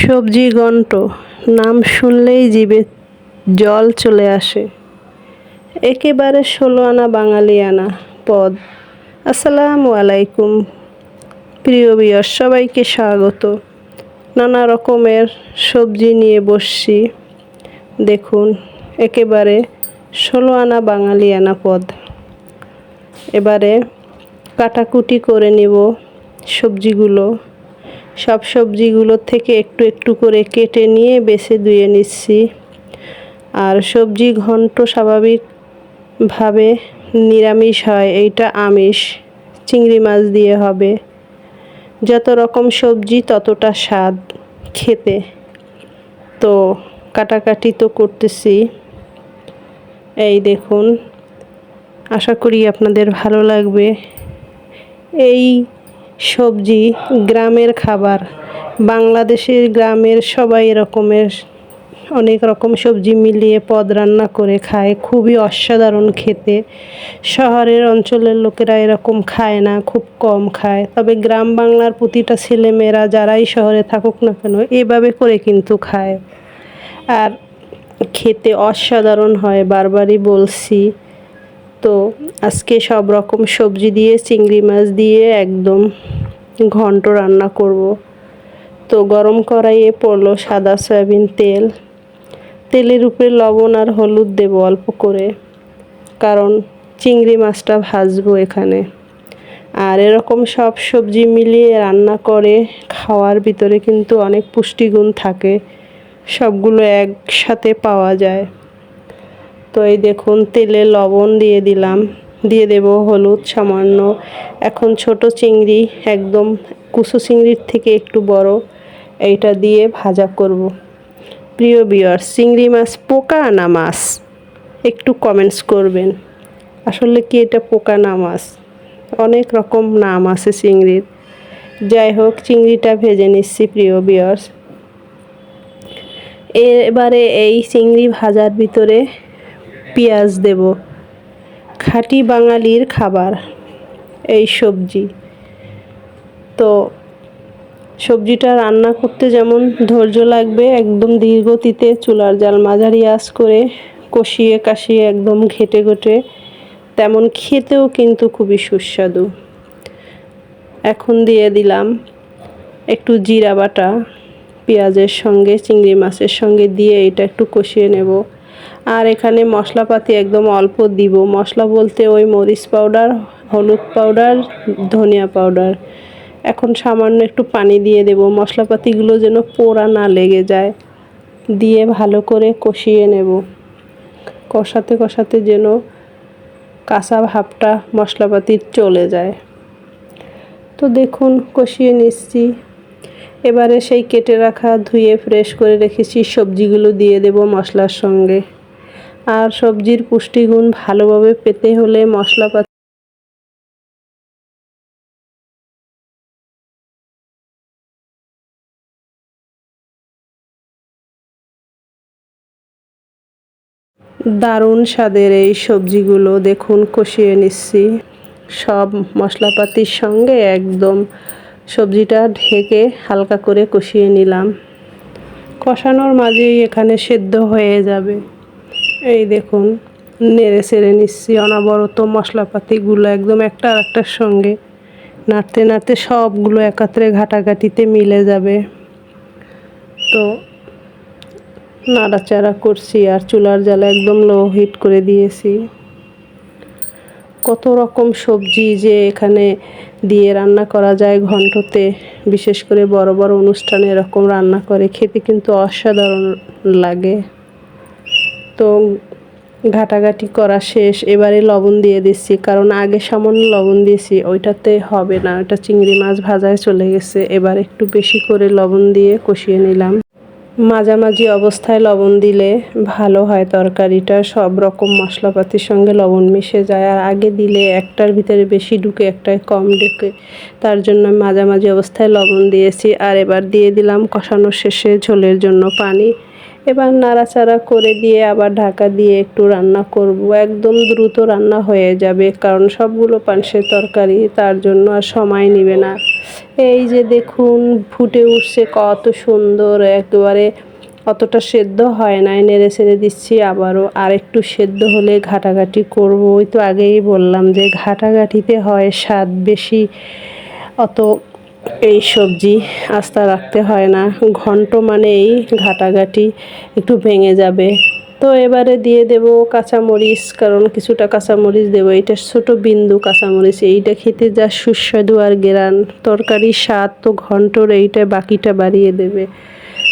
সবজি গন্ট নাম শুনলেই জিভে জল চলে আসে। একেবারে ষোলো আনা বাঙালি আনা পদ। আসসালামু আলাইকুম। প্রিয় বিয়স সবাইকে স্বাগত। নানা রকমের সবজি নিয়ে বসছি। দেখুন, একেবারে ষোলো আনা বাঙালি আনা পদ। এবারে কাটাকুটি করে নিব সবজিগুলো। সব সবজিগুলোর থেকে একটু একটু করে কেটে নিয়ে বেছে ধুয়ে নিচ্ছি। আর সবজি ঘন্ট স্বাভাবিকভাবে নিরামিষ হয়, এইটা আমিষ। চিংড়ি মাছ দিয়ে হবে। যত রকম সবজি, ততটা স্বাদ খেতে। তো কাটাকাটি তো করতেছি। এই দেখুন, আশা করি আপনাদের ভালো লাগবে। এই সবজি, গ্রামের খাবার। বাংলাদেশের গ্রামের সবাই এরকমের অনেক রকম সবজি মিলিয়ে পদ রান্না করে খায়। খুবই অসাধারণ খেতে। শহরের অঞ্চলের লোকেরা এরকম খায় না, খুব কম খায়। তবে গ্রাম বাংলার প্রতিটা ছেলেমেয়েরা যারাই শহরে থাকুক না কেন, এভাবে করে কিন্তু খায়। আর খেতে অসাধারণ হয়, বারবারই বলছি। তো আজকে সব রকম সবজি দিয়ে, চিংড়ি মাছ দিয়ে একদম ঘন্ট রান্না করব। তো গরম কড়াইয়ে পড়ল সাদা সয়াবিন তেল। তেলের উপরে লবণ আর হলুদ দেব অল্প করে, কারণ চিংড়ি মাছটা ভাজবো এখানে। আর এরকম সব সবজি মিলিয়ে রান্না করে খাওয়ার ভিতরে কিন্তু অনেক পুষ্টিগুণ থাকে, সবগুলো একসাথে পাওয়া যায়। তো এই দেখুন, তেলে লবণ দিয়ে দিলাম। দিয়ে দেব হলুদ সামান্য। এখন ছোট চিংড়ি, একদম কুসু চিংড়ির থেকে একটু বড়, এইটা দিয়ে ভাজা করব। প্রিয় বিয়ার চিংড়ি মাছ পোকা না মাছ? একটু কমেন্টস করবেন। আসলে কি এটা পোকা না মাছ? অনেক রকম নাম আছে চিংড়ির। যাই হোক, চিংড়িটা ভেজে নিচ্ছি, প্রিয় বিয়ার্স এবারে এই চিংড়ি ভাজার ভিতরে পেঁয়াজ দেব। খাঁটি বাঙালির খাবার, এই সবজি। তো সবজিটা রান্না করতে যেমন ধৈর্য লাগবে, একদম ধীরগতিতে চুলার জাল মাঝারি আঁচ করে কষিয়ে কাশিয়ে একদম ঘেটে ঘেটে, তেমন খেতেও কিন্তু খুবই সুস্বাদু। এখন দিয়ে দিলাম একটু জিরা বাটা, পেঁয়াজের সঙ্গে, চিংড়ি মাছের সঙ্গে দিয়ে এটা একটু কষিয়ে নেব। আর এখানে মশলাপাতি একদম অল্প দিব। মশলা বলতে ওই মরিচ পাউডার, হলুদ পাউডার, ধনিয়া পাউডার। এখন সামান্য একটু পানি দিয়ে দেব। মশলাপাতিগুলো যেন পোড়া না লেগে যায়। দিয়ে ভালো করে কষিয়ে নেব। কষাতে কষাতে যেন কাঁচা ভাবটা মশলাপাতির চলে যায়। তো দেখুন, কষিয়ে নিচ্ছি। এবারে সেই কেটে রাখা ধুয়ে ফ্রেশ করে রেখেছি। সবজিগুলো দিয়ে দেব মশলার সঙ্গে। আর সবজির পুষ্টিগুণ ভালোভাবে পেতে হলে মশলাপাতি দারুণ স্বাদের এই সবজিগুলো দেখুন, কষিয়ে নিচ্ছি। সব মশলাপাতির সঙ্গে একদম সবজিটা ঢেকে হালকা করে কষিয়ে নিলাম। কষানোর মাঝেই এখানে সেদ্ধ হয়ে যাবে। এই দেখুন, নেড়ে সেড়ে নিচ্ছি, অনাবরত মশলাপাতিগুলো একদম একটা আর একটার সঙ্গে। নাড়তে নাড়তে সবগুলো একাত্রে ঘাটাঘাটিতে মিলে যাবে। তো নাড়াচাড়া করছি আর চুলার জ্বালা একদম লো হিট করে দিয়েছি। কত রকম সবজি যে এখানে দিয়ে রান্না করা যায় ঘন্টতে, বিশেষ করে বড় বড় অনুষ্ঠানে এরকম রান্না করে, খেতে কিন্তু অসাধারণ লাগে। তো ঘাটাঘাটি করা শেষ। এবারে লবণ দিয়ে দিচ্ছি, কারণ আগে সামান্য লবণ দিয়েছি, ওইটাতে হবে না। ওটা চিংড়ি মাছ ভাজায় চলে গেছে। এবার একটু বেশি করে লবণ দিয়ে কষিয়ে নিলাম। মাঝামাঝি অবস্থায় লবণ দিলে ভালো হয় তরকারিটা। সব রকম মশলাপাতির সঙ্গে লবণ মিশে যায়। আর আগে দিলে একটার ভিতরে বেশি ঢুকে, একটায় কম ঢুকে, তার জন্য মাঝামাঝি অবস্থায় লবণ দিয়েছি। আর এবার দিয়ে দিলাম কষানোর শেষে ঝোলের জন্য পানি। এবার নাড়াচাড়া করে দিয়ে আবার ঢাকা দিয়ে একটু রান্না করব। একদম দ্রুত রান্না হয়ে যাবে, কারণ সবগুলো পানসের তরকারি তার জন্য আর সময় নেবে না। এই যে দেখুন, ফুটে উঠছে কত সুন্দর, একেবারে অতটা সেদ্ধ হয় নাই নেড়ে ছেড়ে দিচ্ছি আবারও। আর একটু সেদ্ধ হলে ঘাটাঘাটি করব। ওই তো আগেই বললাম যে ঘাটাঘাটিতে হয় স্বাদ বেশি, অত এই সবজি আস্তা রাখতে হয় না। ঘন্ট মানে এই ঘাটাঘাটি একটু ভেঙে যাবে। তো এবারে দিয়ে দেব কাঁচামরিচ, কারণ কিছুটা কাঁচামরিচ দেবো। এটা ছোট বিন্দু কাঁচামরিচ, এইটা খেতে যা সুস্বাদু আর গেরান। তরকারির স্বাদ তো ঘন্টর, এইটা বাকিটা বাড়িয়ে দেবে।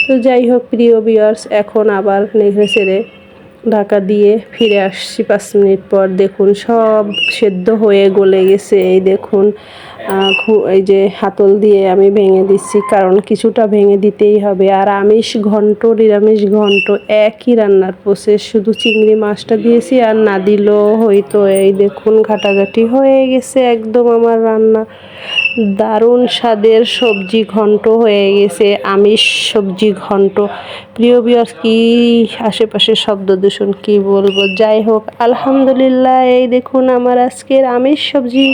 তো যাই হোক, প্রিয় বিয়ার্স এখন আবার নেড়ে ছেড়ে ঢাকা দিয়ে ফিরে আসছি পাঁচ মিনিট পর। দেখুন, সব সেদ্ধ হয়ে গলে গেছে। এই দেখুন এই যে হাতল দিয়ে আমি ভেঙে দিচ্ছি, কারণ কিছুটা ভেঙে দিতেই হবে। আর আমিষ ঘন্ট, নিরামিষ ঘন্ট একই রান্নার প্রসেস শুধু চিংড়ি মাছটা দিয়েছি আর না দিলেও হয়তো। এই দেখুন, ঘাটাঘাটি হয়ে গেছে একদম আমার রান্না। দারুণ স্বাদের সবজি ঘন্ট হয়ে গেছে, আমিষ সবজি ঘন্ট। প্রিয় বিয়ার কি আশেপাশে শব্দ দূষণ, কি বলব? যাই হোক, আলহামদুলিল্লাহ, এই দেখুন আমার আজকের আমিষ সবজি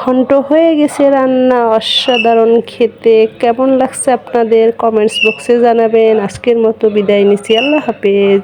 ঘন্ট হয়ে গেছে, রান্না অসাধারণ খেতে। কেমন লাগছে আপনাদের? কমেন্টস বক্সে জানাবেন। আজকের মতো বিদায় নিচ্ছি, আল্লাহ হাফেজ।